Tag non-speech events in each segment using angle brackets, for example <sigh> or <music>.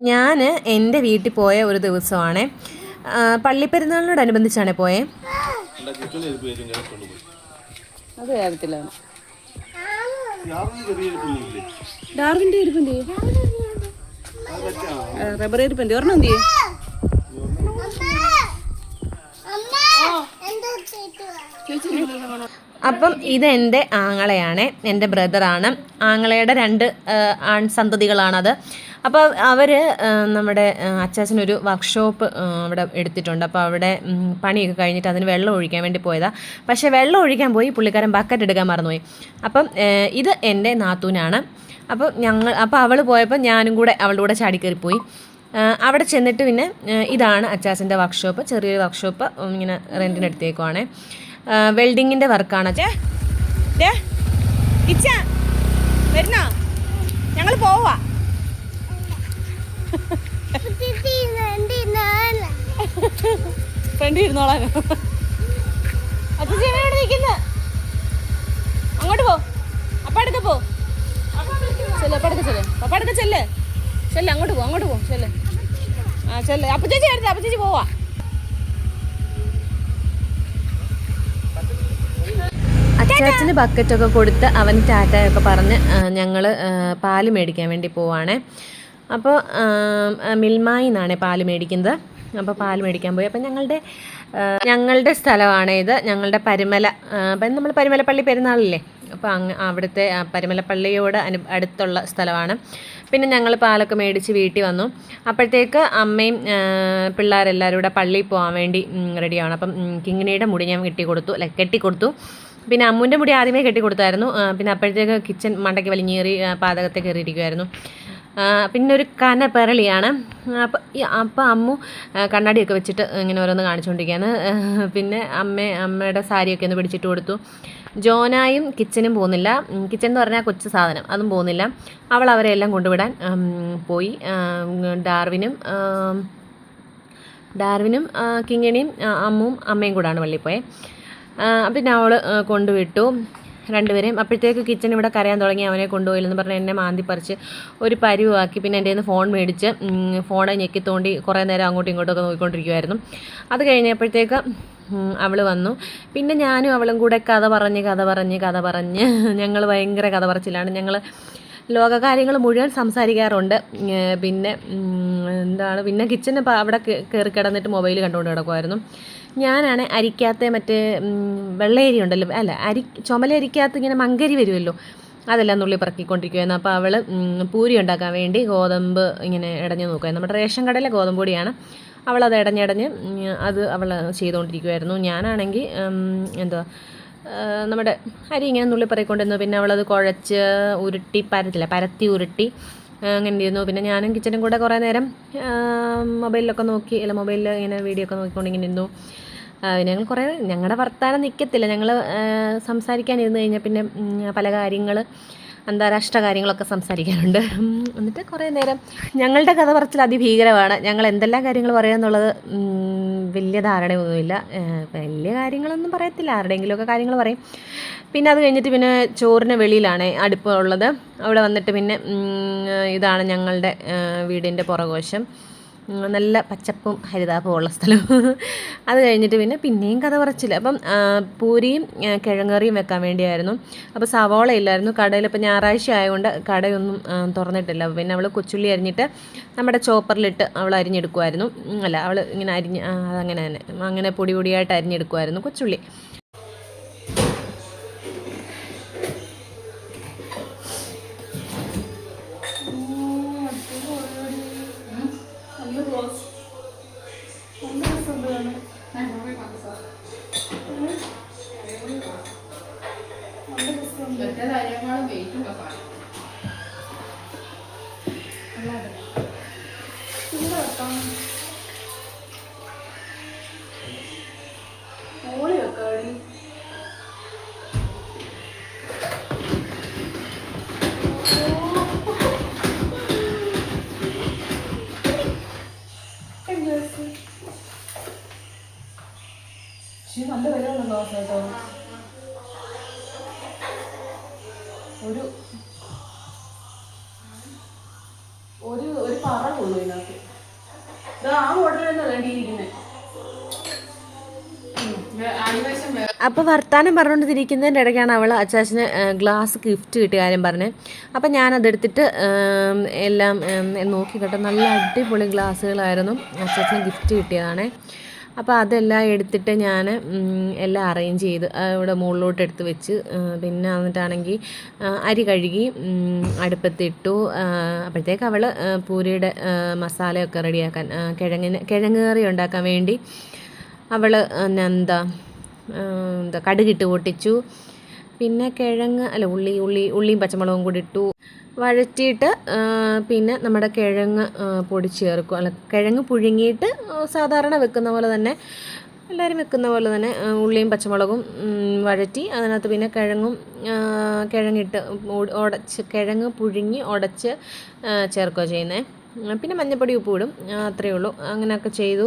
ഞാൻ എന്റെ വീട്ടിൽ പോയ ഒരു ദിവസമാണ്. പള്ളിപ്പെരുന്നാളിനോടനുബന്ധിച്ചാണ് പോയേ. അത് കാര്യത്തില്ല ഡാർവിന്റെ ഇരിപ്പുണ്ട് റബ്ബർ ഇരിപ്പുണ്ട് ഒരെണ്ണം എന്ത് ചെയ്യും? അപ്പം ഇത് എന്റെ ആങ്ങളയാണ് എന്റെ ബ്രദറാണ്. ആങ്ങളയുടെ രണ്ട് ആൺ സന്തതികളാണത് അപ്പോൾ അവർ നമ്മുടെ അച്ചാച്ചനൊരു വർക്ക്ഷോപ്പ് അവിടെ എടുത്തിട്ടുണ്ട്. അപ്പോൾ അവിടെ പണിയൊക്കെ കഴിഞ്ഞിട്ട് അതിന് വെള്ളം ഒഴിക്കാൻ വേണ്ടി പോയതാണ് പക്ഷേ വെള്ളം ഒഴിക്കാൻ പോയി പുള്ളിക്കാരൻ ബക്കറ്റ് എടുക്കാൻ മറന്നുപോയി. അപ്പം ഇത് എന്റെ നാത്തൂനാണ്. അപ്പോൾ ഞങ്ങൾ അപ്പോൾ അവൾ പോയപ്പോൾ ഞാനും കൂടെ അവളുടെ കൂടെ ചാടിക്കയറിപ്പോയി അവിടെ ചെന്നിട്ട് പിന്നെ ഇതാണ് അച്ചാച്ചന്റെ വർക്ക്ഷോപ്പ് ചെറിയൊരു വർക്ക്ഷോപ്പ് ഇങ്ങനെ റെന്റിന് എടുത്തേക്കുവാണ്. വെൽഡിങ്ങിന്റെ വർക്കാണ്. വരുന്നോ? ഞങ്ങൾ പോവാ. അച്ഛൻ അങ്ങോട്ട് പോ. പോ. അപ്പടക്ക ചെല്ല്. അങ്ങോട്ട് പോ അങ്ങോട്ട് പോ ആ ചെല്ല്. അപ്പച്ചേച്ചി അടുത്ത് അപ്പ പോവാ. അച്ചാച്ചന് ബക്കറ്റൊക്കെ കൊടുത്ത് അവൻ ടാറ്റയൊക്കെ പറഞ്ഞ് ഞങ്ങൾ പാൽ മേടിക്കാൻ വേണ്ടി പോവാണ്. അപ്പോൾ മിൽമായി നിന്നാണ് പാൽ മേടിക്കുന്നത്. അപ്പോൾ പാൽ മേടിക്കാൻ പോയി. അപ്പം ഞങ്ങളുടെ ഞങ്ങളുടെ സ്ഥലമാണ് ഇത്. ഞങ്ങളുടെ പരിമല അപ്പം നമ്മൾ പരിമലപ്പള്ളി പെരുന്നാളല്ലേ? അപ്പോൾ അങ്ങ് അവിടുത്തെ പരിമലപ്പള്ളിയോട് അനു അടുത്തുള്ള സ്ഥലമാണ്. പിന്നെ ഞങ്ങൾ പാലൊക്കെ മേടിച്ച് വീട്ടിൽ വന്നു. അപ്പോഴത്തേക്ക് അമ്മയും പിള്ളേരെല്ലാവരും കൂടെ പള്ളിയിൽ പോകാൻ വേണ്ടി റെഡിയാണ് അപ്പം കിങ്ങിണിയുടെ മുടി ഞാൻ കെട്ടി കൊടുത്തു അല്ല കെട്ടിക്കൊടുത്തു. പിന്നെ അമ്മുന്റെ മുടി ആദ്യമേ കെട്ടി കൊടുത്തായിരുന്നു പിന്നെ അപ്പോഴത്തേക്ക് കിച്ചൺ മണ്ടയ്ക്ക് വലിഞ്ഞേറി പാതകത്തെ കയറിയിരിക്കുമായിരുന്നു പിന്നെ ഒരു കന പെരളിയാണ്. അപ്പം അപ്പം അമ്മു കണ്ണാടിയൊക്കെ വെച്ചിട്ട് ഇങ്ങനെ ഓരോന്ന് കാണിച്ചുകൊണ്ടിരിക്കുകയാണ് പിന്നെ അമ്മ അമ്മയുടെ സാരിയൊക്കെ ഒന്ന് പിടിച്ചിട്ട് കൊടുത്തു. ജോനായും കിച്ചനും പോകുന്നില്ല. കിച്ചൻ എന്ന് പറഞ്ഞാൽ കൊച്ചു സാധനം അതും പോകുന്നില്ല. അവൾ അവരെ എല്ലാം കൊണ്ടുവിടാൻ പോയി. ഡാർവിനും ഡാർവിനും കിങ്ങിണിയും അമ്മും അമ്മയും കൂടാണ് പള്ളിയിൽ പിന്നെ അവൾ കൊണ്ടുവിട്ടു രണ്ടുപേരെയും. അപ്പോഴത്തേക്ക് കിച്ചൺ ഇവിടെ കരയാൻ തുടങ്ങി. അവനെ കൊണ്ടുപോയില്ലെന്ന് പറഞ്ഞ് എന്നെ മാന്തി പറിച്ച് ഒരു പരുവാക്കി. പിന്നെ എന്റെ നിന്ന് ഫോൺ മേടിച്ച് ഫോണെ ഞെക്കി തോണ്ടി കുറേ നേരം അങ്ങോട്ടും ഇങ്ങോട്ടൊക്കെ നോക്കിക്കൊണ്ടിരിക്കുമായിരുന്നു അത് കഴിഞ്ഞപ്പോഴത്തേക്ക് അവൾ വന്നു. പിന്നെ ഞാനും അവളും കൂടെ കഥ പറഞ്ഞ് കഥ പറഞ്ഞ് കഥ പറഞ്ഞ്. ഞങ്ങൾ ഭയങ്കര കഥ പറച്ചിലാണ്. ഞങ്ങൾ ലോകകാര്യങ്ങൾ മുഴുവൻ സംസാരിക്കാറുണ്ട്. പിന്നെ എന്താണ് പിന്നെ കിച്ചന് അവിടെ കയറി കിടന്നിട്ട് മൊബൈൽ കണ്ടുകൊണ്ട് കിടക്കുമായിരുന്നു ഞാനാണ് അരിക്കാത്ത മറ്റേ വെള്ളയരി ഉണ്ടല്ലോ അല്ല അരി ചുമല അരിക്കാത്ത ഇങ്ങനെ മങ്കരി വരുമല്ലോ അതെല്ലാം നുള്ളി പറക്കിക്കൊണ്ടിരിക്കുകയായിരുന്നു അപ്പോൾ അവൾ പൂരി ഉണ്ടാക്കാൻ വേണ്ടി ഗോതമ്പ് ഇങ്ങനെ ഇടഞ്ഞു നോക്കുമായിരുന്നു നമ്മുടെ റേഷൻ കടയിലെ ഗോതമ്പ് പൊടിയാണ്. ഇടഞ്ഞിടഞ്ഞ് ഉം, അത് അവൾ ചെയ്തുകൊണ്ടിരിക്കുമായിരുന്നു ഞാനാണെങ്കിൽ ഉം, എന്തുവാ നമ്മുടെ അരി ഇങ്ങനെ നുള്ളി പറയിക്കൊണ്ടിരുന്നു പിന്നെ അവളത് കുഴച്ച് ഉരുട്ടി പരത്തില്ല പരത്തി ഉരുട്ടി അങ്ങനെ ഇരുന്നു. പിന്നെ ഞാനും കിച്ചനും കൂടെ കുറേ നേരം മൊബൈലിലൊക്കെ നോക്കി അല്ല മൊബൈലിൽ ഇങ്ങനെ വീഡിയോ ഒക്കെ നോക്കിക്കൊണ്ട് ഇങ്ങനെ ഇരുന്നു. ഞങ്ങൾ കുറേ ഞങ്ങളുടെ വർത്താനം നിൽക്കത്തില്ല ഞങ്ങൾ സംസാരിക്കാനിരുന്ന് കഴിഞ്ഞാൽ പിന്നെ പല കാര്യങ്ങൾ അന്താരാഷ്ട്ര കാര്യങ്ങളൊക്കെ സംസാരിക്കാനുണ്ട്. എന്നിട്ട് കുറേ നേരം ഞങ്ങളുടെ കഥ പറച്ചിൽ അതിഭീകരമാണ്. ഞങ്ങൾ എന്തെല്ലാം കാര്യങ്ങൾ പറയാമെന്നുള്ളത് വലിയ ധാരണയൊന്നുമില്ല. വലിയ കാര്യങ്ങളൊന്നും പറയത്തില്ല. ആരുടെയെങ്കിലുമൊക്കെ കാര്യങ്ങൾ പറയും. പിന്നെ അത് കഴിഞ്ഞിട്ട് പിന്നെ ചോറിന് വെളിയിലാണ് അടുപ്പ് ഉള്ളത് അവിടെ വന്നിട്ട് പിന്നെ ഇതാണ് ഞങ്ങളുടെ വീടിന്റെ പുറകോശം നല്ല പച്ചപ്പും ഹരിതാപവും ഉള്ള സ്ഥലം. <laughs> അത് കഴിഞ്ഞിട്ട് പിന്നെ പിന്നെയും കഥ പറച്ചില്ല അപ്പം പൂരിയും കിഴങ്ങറിയും വെക്കാൻ വേണ്ടിയായിരുന്നു. അപ്പോൾ സവോള ഇല്ലായിരുന്നു. കടയിൽ ഇപ്പോൾ ഞായറാഴ്ച ആയതുകൊണ്ട് കടയൊന്നും തുറന്നിട്ടില്ല. പിന്നെ അവൾ കൊച്ചുള്ളി അരിഞ്ഞിട്ട് നമ്മുടെ ചോപ്പറിലിട്ട് അവൾ അരിഞ്ഞെടുക്കുമായിരുന്നു അല്ല അവൾ ഇങ്ങനെ അരിഞ്ഞ് അതങ്ങനെ തന്നെ. അങ്ങനെ പൊടി പൊടിയായിട്ട് അരിഞ്ഞെടുക്കുമായിരുന്നു കൊച്ചുള്ളി. ഒരു ഒരു ഒരു പറ തോന്നുന്നു ഇതിനകത്ത്. ഇതാ അപ്പോൾ വർത്താനം പറഞ്ഞുകൊണ്ടിരിക്കുന്നതിന്റെ ഇടയ്ക്കാണ് അവൾ അച്ചാച്ചന് ഗ്ലാസ് ഗിഫ്റ്റ് കിട്ടിയ കാര്യം പറഞ്ഞത് അപ്പോൾ ഞാനതെടുത്തിട്ട് എല്ലാം നോക്കി നല്ല അടിപൊളി ഗ്ലാസ്സുകളായിരുന്നു അച്ചാച്ചന് ഗിഫ്റ്റ് കിട്ടിയതാണ്. അപ്പോൾ അതെല്ലാം എടുത്തിട്ട് ഞാൻ എല്ലാം അറേഞ്ച് ചെയ്ത് ഇവിടെ മുകളിലോട്ട് എടുത്ത് വെച്ച് പിന്നെ വന്നിട്ടാണെങ്കിൽ അരി കഴുകി അടുപ്പത്തിട്ടു അപ്പോഴത്തേക്ക് അവൾ പൂരിയുടെ മസാലയൊക്കെ റെഡിയാക്കാൻ കിഴങ്ങിന് കിഴങ്ങ് കറി ഉണ്ടാക്കാൻ വേണ്ടി അവൾ എന്താ എന്താ കടുകിട്ട് പൊട്ടിച്ചു. പിന്നെ കിഴങ്ങ് അല്ല ഉള്ളി ഉള്ളി ഉള്ളിയും പച്ചമുളകും കൂടി ഇട്ടു. വഴറ്റിയിട്ട് പിന്നെ നമ്മുടെ കിഴങ്ങ് പൊടി പൊടിച്ച് ചേർക്കും. അല്ല കിഴങ്ങ് പുഴുങ്ങിയിട്ട് സാധാരണ വെക്കുന്ന പോലെ തന്നെ എല്ലാവരും വെക്കുന്ന പോലെ തന്നെ ഉള്ളിയും പച്ചമുളകും വഴറ്റി അതിനകത്ത് പിന്നെ കിഴങ്ങും കിഴങ്ങിട്ട് ഉടച്ച് കിഴങ്ങ് പുഴുങ്ങി ഉടച്ച് ചേർക്കുകയോ ചെയ്യുന്നത് പിന്നെ മഞ്ഞപ്പൊടി ഉപ്പ് ഇടും. അത്രയേ ഉള്ളൂ. അങ്ങനെയൊക്കെ ചെയ്തു.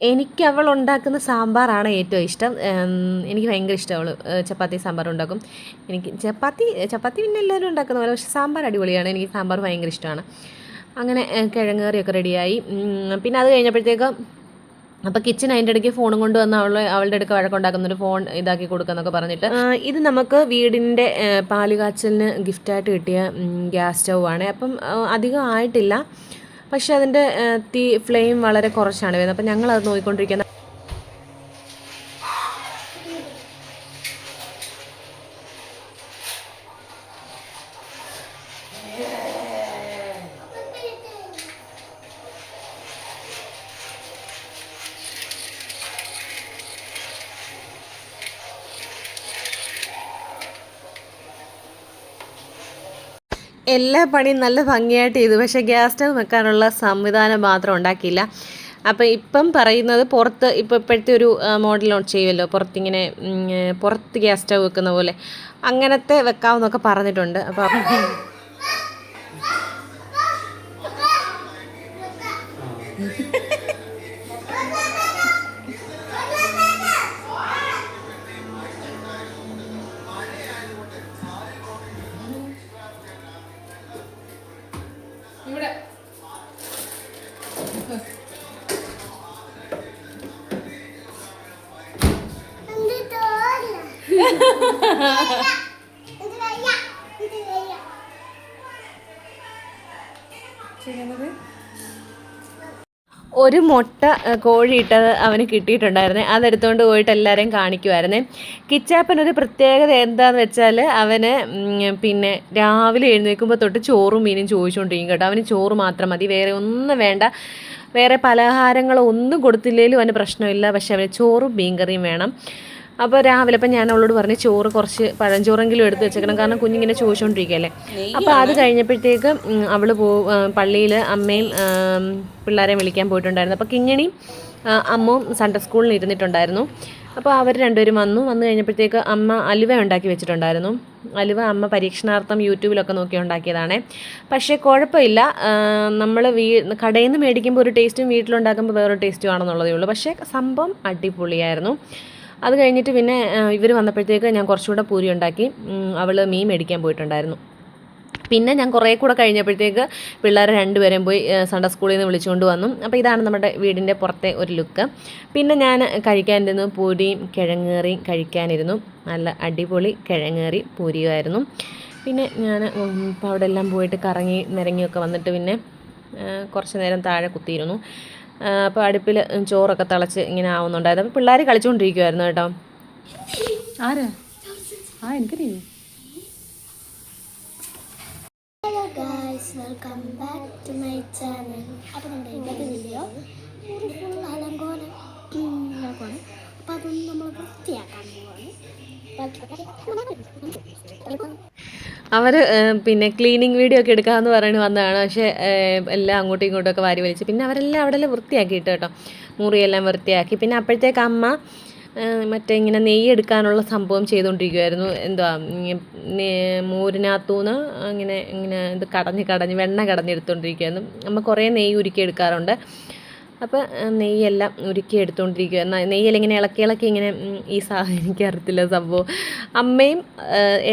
എനിക്ക് അവൾ ഉണ്ടാക്കുന്ന സാമ്പാറാണ് ഏറ്റവും ഇഷ്ടം. എനിക്ക് ഭയങ്കര ഇഷ്ടം അവൾ ചപ്പാത്തി സാമ്പാർ ഉണ്ടാക്കും. എനിക്ക് ചപ്പാത്തി ചപ്പാത്തി പിന്നെ എല്ലാവരും ഉണ്ടാക്കുന്ന പോലെ പക്ഷേ സാമ്പാർ അടിപൊളിയാണ്. എനിക്ക് സാമ്പാർ ഭയങ്കര ഇഷ്ടമാണ്. അങ്ങനെ കിഴങ്ങ് കറിയൊക്കെ റെഡിയായി. പിന്നെ അത് കഴിഞ്ഞപ്പോഴത്തേക്കും അപ്പോൾ കിച്ചൺ അതിന്റെ ഇടയ്ക്ക് ഫോണും കൊണ്ട് വന്ന് അവൾ അവളുടെ അടുക്ക് വഴക്കുണ്ടാക്കുന്നൊരു ഫോൺ ഇതാക്കി കൊടുക്കുന്നൊക്കെ പറഞ്ഞിട്ട് ഇത് നമുക്ക് വീടിന്റെ പാലുകാച്ചലിന് ഗിഫ്റ്റായിട്ട് കിട്ടിയ ഗ്യാസ് സ്റ്റൗ ആണ് അപ്പം അധികം ആയിട്ടില്ല. പക്ഷെ അതിന്റെ തീ ഫ്ലെയിം വളരെ കുറച്ചാണ് വരുന്നത്. അപ്പം ഞങ്ങളത് നോക്കിക്കൊണ്ടിരിക്കുന്ന എല്ലാ പണിയും നല്ല ഭംഗിയായിട്ട് ചെയ്തു. പക്ഷേ ഗ്യാസ് സ്റ്റവ് വെക്കാനുള്ള സംവിധാനം മാത്രം ഉണ്ടാക്കിയില്ല. അപ്പോൾ ഇപ്പം പറയുന്നത് പുറത്ത് ഇപ്പോൾ ഇപ്പോഴത്തെ ഒരു മോഡൽ ലോഞ്ച് ചെയ്യുമല്ലോ. പുറത്തിങ്ങനെ പുറത്ത് ഗ്യാസ് സ്റ്റവ് വെക്കുന്ന പോലെ. അങ്ങനത്തെ വെക്കാമെന്നൊക്കെ പറഞ്ഞിട്ടുണ്ട്. അപ്പോൾ <laughs> <laughs> ഒരു മുട്ട കോഴിയിട്ടത് അവന് കിട്ടിയിട്ടുണ്ടായിരുന്നെ. അതെടുത്തുകൊണ്ട് പോയിട്ട് എല്ലാവരെയും കാണിക്കുമായിരുന്നേ കിച്ചാപ്പൻ ഒരു പ്രത്യേകത എന്താണെന്ന് വെച്ചാൽ അവന് പിന്നെ രാവിലെ എഴുന്നേൽക്കുമ്പോൾ തൊട്ട് ചോറും മീനും ചോദിച്ചുകൊണ്ടിരിക്കും കേട്ടോ. അവന് ചോറ് മാത്രം മതി. വേറെ ഒന്നും വേണ്ട. വേറെ പലഹാരങ്ങളോ ഒന്നും കൊടുത്തില്ലെങ്കിലും അവന് പ്രശ്നമില്ല. പക്ഷെ അവന് ചോറും മീൻകറിയും വേണം. അപ്പോൾ രാവിലെ അപ്പം ഞാൻ അവളോട് പറഞ്ഞ് ചോറ് കുറച്ച് പഴഞ്ചോറെങ്കിലും എടുത്ത് വെച്ചേക്കണം. കാരണം കുഞ്ഞിങ്ങനെ ചോദിച്ചുകൊണ്ടിരിക്കുകയല്ലേ അപ്പോൾ അത് കഴിഞ്ഞപ്പോഴത്തേക്ക് അവൾ പോ പള്ളിയിൽ അമ്മയും പിള്ളേരെ വിളിക്കാൻ പോയിട്ടുണ്ടായിരുന്നു. അപ്പോൾ കിങ്ങിണിയും ആ, അമ്മവും സൺഡേ സ്കൂളിൽ ഇരുന്നിട്ടുണ്ടായിരുന്നു. അപ്പോൾ അവർ രണ്ടുപേരും വന്നു. വന്നു കഴിഞ്ഞപ്പോഴത്തേക്ക് അമ്മ അലുവ ഉണ്ടാക്കി വെച്ചിട്ടുണ്ടായിരുന്നു. അലുവ അമ്മ പരീക്ഷണാർത്ഥം യൂട്യൂബിലൊക്കെ നോക്കി ഉണ്ടാക്കിയതാണ്. പക്ഷേ കുഴപ്പമില്ല. നമ്മൾ വീ കടയിൽ നിന്ന് മേടിക്കുമ്പോൾ ഒരു ടേസ്റ്റും വീട്ടിലുണ്ടാക്കുമ്പോൾ വേറൊരു ടേസ്റ്റും ആണെന്നുള്ളതേ ഉള്ളൂ. പക്ഷേ സംഭവം അടിപൊളിയായിരുന്നു. അത് കഴിഞ്ഞിട്ട് പിന്നെ ഇവർ വന്നപ്പോഴത്തേക്ക് ഞാൻ കുറച്ചുകൂടെ പൂരി ഉണ്ടാക്കി. അവൾ മീൻ മേടിക്കാൻ പോയിട്ടുണ്ടായിരുന്നു. പിന്നെ ഞാൻ കുറേ കൂടെ കഴിഞ്ഞപ്പോഴത്തേക്ക് പിള്ളേരെ രണ്ടുപേരെയും പോയി സൺഡേ സ്കൂളിൽ നിന്ന് വിളിച്ചുകൊണ്ട് വന്നു. അപ്പോൾ ഇതാണ് നമ്മുടെ വീടിന്റെ പുറത്തെ ഒരു ലുക്ക്. പിന്നെ ഞാൻ കഴിക്കാനിരുന്നു പൂരിയും കിഴങ്ങേറിയും കഴിക്കാനിരുന്നു. നല്ല അടിപൊളി കിഴങ്ങേറി പൂരിയുമായിരുന്നു പിന്നെ ഞാൻ അവിടെ എല്ലാം പോയിട്ട് കറങ്ങി നിരങ്ങിയൊക്കെ വന്നിട്ട് പിന്നെ കുറച്ച് നേരം താഴെ കുത്തിയിരുന്നു. അപ്പോൾ അടുപ്പിൽ ചോറൊക്കെ തിളച്ച് ഇങ്ങനെ ആവുന്നുണ്ടായിരുന്നു. അപ്പോൾ പിള്ളേർ കളിച്ചുകൊണ്ടിരിക്കുമായിരുന്നു കേട്ടോ. ആരാ? ആ എനിക്കറിയോ hello guys welcome back to my channel അപ്പോൾ നമ്മുടെ ഇന്നത്തെ വീഡിയോ ഒരു ഫുൾ അലങ്കോലം അലങ്കോലം. അപ്പോൾ അതൊന്ന് നമ്മൾ വൃത്തിയാക്കാൻ പോവാണ്. അവർ പിന്നെ ക്ലീനിങ് വീഡിയോ ഒക്കെ എടുക്കാമെന്ന് പറഞ്ഞ് വന്നതാണ്. പക്ഷേ എല്ലാം അങ്ങോട്ടും ഇങ്ങോട്ടും ഒക്കെ വാരി വലിച്ച്. പിന്നെ അവരെല്ലാം അവിടെ വൃത്തിയാക്കിയിട്ട് കേട്ടോ. മുറിയെല്ലാം വൃത്തിയാക്കി. പിന്നെ അപ്പോഴത്തേക്ക് അമ്മ മറ്റേ ഇങ്ങനെ നെയ്യ് എടുക്കാനുള്ള സംഭവം ചെയ്തുകൊണ്ടിരിക്കുമായിരുന്നു എന്തുവാ മോരിനകത്തുനിന്ന് ഇങ്ങനെ ഇങ്ങനെ ഇത് കടഞ്ഞ് കടഞ്ഞ് വെണ്ണ കടഞ്ഞെടുത്തുകൊണ്ടിരിക്കുമായിരുന്നു അമ്മ കുറേ നെയ്യ് ഉരുക്കി എടുക്കാറുണ്ട്. അപ്പോൾ നെയ്യെല്ലാം ഉരുക്കി എടുത്തുകൊണ്ടിരിക്കുക നെയ്യെല്ലാം ഇങ്ങനെ ഇളക്കി ഇളക്കി ഇങ്ങനെ ഈ സാധനം എനിക്കറിയത്തില്ല സംഭവം. അമ്മയും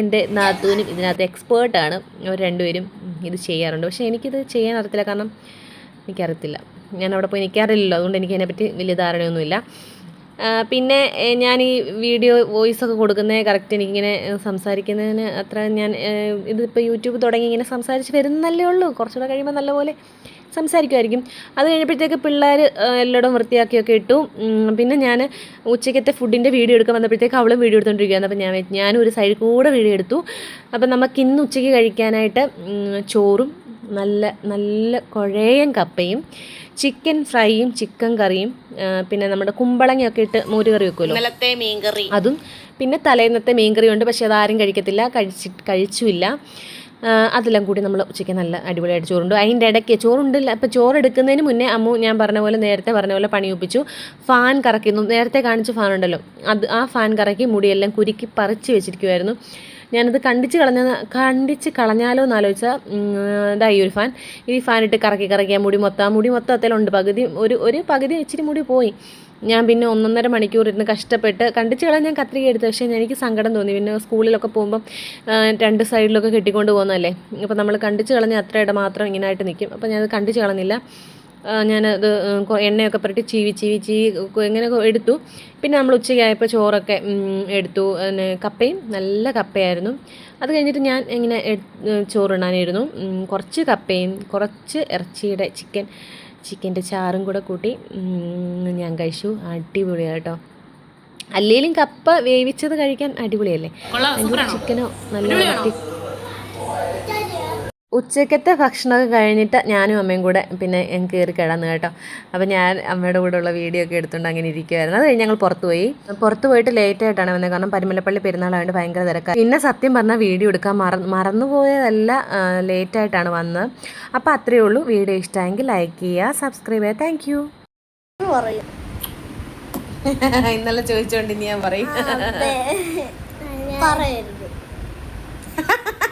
എന്റെ നാത്തൂനും ഇതിനകത്ത് എക്സ്പേർട്ടാണ് അവർ രണ്ടുപേരും ഇത് ചെയ്യാറുണ്ട്. പക്ഷേ എനിക്കിത് ചെയ്യാൻ അറിയത്തില്ല. കാരണം എനിക്കറിയത്തില്ല. ഞാൻ അവിടെ പോയി നിൽക്കാറില്ലല്ലോ. അതുകൊണ്ട് എനിക്ക് അതിനെപ്പറ്റി വലിയ ധാരണയൊന്നുമില്ല. പിന്നെ ഞാൻ ഈ വീഡിയോ വോയിസ് ഒക്കെ കൊടുക്കുന്നത് കറക്റ്റ് എനിക്കിങ്ങനെ സംസാരിക്കുന്നതിന് അത്ര ഞാൻ ഇതിപ്പോൾ യൂട്യൂബ് തുടങ്ങി ഇങ്ങനെ സംസാരിച്ച് വരുന്നല്ലേ ഉള്ളൂ. കുറച്ചുകൂടെ കഴിയുമ്പോൾ നല്ലപോലെ സംസാരിക്കുമായിരിക്കും. അത് കഴിഞ്ഞപ്പോഴത്തേക്ക് പിള്ളേർ എല്ലായിടവും വൃത്തിയാക്കിയൊക്കെ ഇട്ടു. പിന്നെ ഞാൻ ഉച്ചയ്ക്കത്തെ ഫുഡിന്റെ വീഡിയോ എടുക്കാൻ വന്നപ്പോഴത്തേക്ക് അവളും വീഡിയോ എടുത്തുകൊണ്ടിരിക്കുകയാണ് അപ്പോൾ ഞാൻ ഞാനൊരു ഞാനും ഒരു സൈഡിൽ കൂടെ വീഡിയോ എടുത്തു. അപ്പോൾ നമുക്ക് ഇന്ന് ഉച്ചയ്ക്ക് കഴിക്കാനായിട്ട് ചോറും നല്ല നല്ല കുഴയൻ കപ്പയും ചിക്കൻ ഫ്രൈയും ചിക്കൻ കറിയും പിന്നെ നമ്മുടെ കുമ്പളങ്ങയൊക്കെ ഇട്ട് മോര് കറി വെക്കുമല്ലോ. ഇന്നലത്തെ മീൻകറി. അതും പിന്നെ തലേന്നത്തെ മീൻകറി ഉണ്ട് പക്ഷേ അതാരും കഴിക്കത്തില്ല. കഴിച്ചി കഴിച്ചുമില്ല. അതെല്ലാം കൂടി നമ്മൾ ഉച്ചയ്ക്ക് നല്ല അടിപൊളിയായിട്ട് ചോറുണ്ട്. അതിന്റെ ഇടയ്ക്ക് ചോറുണ്ടില്ല അപ്പോൾ ചോറ് എടുക്കുന്നതിന് മുന്നേ അമ്മു ഞാൻ പറഞ്ഞ പോലെ നേരത്തെ പറഞ്ഞ പോലെ പണി ഒപ്പിച്ചു. ഫാൻ കറക്കുന്നു. നേരത്തെ കാണിച്ച ഫാൻ ഉണ്ടല്ലോ. അത് ആ ഫാൻ കറക്കി മുടിയെല്ലാം കുരുക്കി പറിച്ച് വെച്ചിരിക്കുമായിരുന്നു ഞാനത് കണ്ടിച്ച് കളഞ്ഞ കണ്ടിച്ച് കളഞ്ഞാലോ എന്ന് ആലോചിച്ചാൽ ഇതാ ഈ ഒരു ഫാൻ. ഈ ഫാനിട്ട് കറക്കി കറക്കി മുടി മൊത്തം മുടി മൊത്തം അതിലുണ്ട്. പകുതി ഒരു ഒരു പകുതി ഇച്ചിരി മുടി പോയി. ഞാൻ പിന്നെ ഒന്നൊന്നര മണിക്കൂർ ഇരുന്ന് കഷ്ടപ്പെട്ട് കണ്ടിച്ച് കളയാൻ ഞാൻ കത്രിക എടുത്തു. പക്ഷേ എനിക്ക് സങ്കടം തോന്നി. പിന്നെ സ്കൂളിലൊക്കെ പോകുമ്പം രണ്ട് സൈഡിലൊക്കെ കെട്ടിക്കൊണ്ട് പോകുന്നതല്ലേ? അപ്പോൾ നമ്മൾ കണ്ടിച്ച് കളഞ്ഞ അത്ര ഇട മാത്രം ഇങ്ങനെ ആയിട്ട് നിൽക്കും അപ്പോൾ ഞാനത് കണ്ടിച്ച് കളഞ്ഞില്ല. ഞാനത് എണ്ണയൊക്കെ പുരട്ടി ചീവി ചീവി ചീവി ഇങ്ങനെ എടുത്തു. പിന്നെ നമ്മൾ ഉച്ചയ്ക്കായപ്പോൾ ചോറൊക്കെ എടുത്തു. പിന്നെ കപ്പയും നല്ല കപ്പയായിരുന്നു. അത് കഴിഞ്ഞിട്ട് ഞാൻ ഇങ്ങനെ ചോറ് ഇടാനായിരുന്നു കുറച്ച് കപ്പയും കുറച്ച് ഇറച്ചിയുടെ ചിക്കൻ. ചിക്കന്റെ ചാറും കൂടെ കൂട്ടി ഞാൻ കഴിച്ചു. അടിപൊളിയാണ് കേട്ടോ. അല്ലെങ്കിലും കപ്പ വേവിച്ചത് കഴിക്കാൻ അടിപൊളിയല്ലേ? ചിക്കനോ നല്ല ഉച്ചക്കത്തെ ഭക്ഷണമൊക്കെ കഴിഞ്ഞിട്ട് ഞാനും അമ്മയും കൂടെ പിന്നെ കയറി കിടന്നു കേട്ടോ. അപ്പോൾ ഞാൻ അമ്മയുടെ കൂടെയുള്ള ഉള്ള വീഡിയോ ഒക്കെ എടുത്തുകൊണ്ട് അങ്ങനെ ഇരിക്കുമായിരുന്നു അത് കഴിഞ്ഞ് ഞങ്ങൾ പുറത്ത് പോയി. പുറത്ത് പോയിട്ട് ലേറ്റ് ആയിട്ടാണ് വന്നത് കാരണം പരുമലപ്പള്ളി പെരുന്നാളായതുകൊണ്ട് ഭയങ്കര തിരക്കാണ് പിന്നെ സത്യം പറഞ്ഞാൽ വീഡിയോ എടുക്കാൻ മറ മറന്നുപോയതല്ല ലേറ്റ് ആയിട്ടാണ് വന്നത്. അപ്പോൾ അത്രയേ ഉള്ളൂ. വീഡിയോ ഇഷ്ടമായെങ്കിൽ ലൈക്ക് ചെയ്യുക സബ്സ്ക്രൈബ് ചെയ്യുക. താങ്ക് യു <laughs> ഇന്നലെ ചോദിച്ചോണ്ട് ഇനി ഞാൻ പറയും. <laughs> പറയരുത്. <laughs>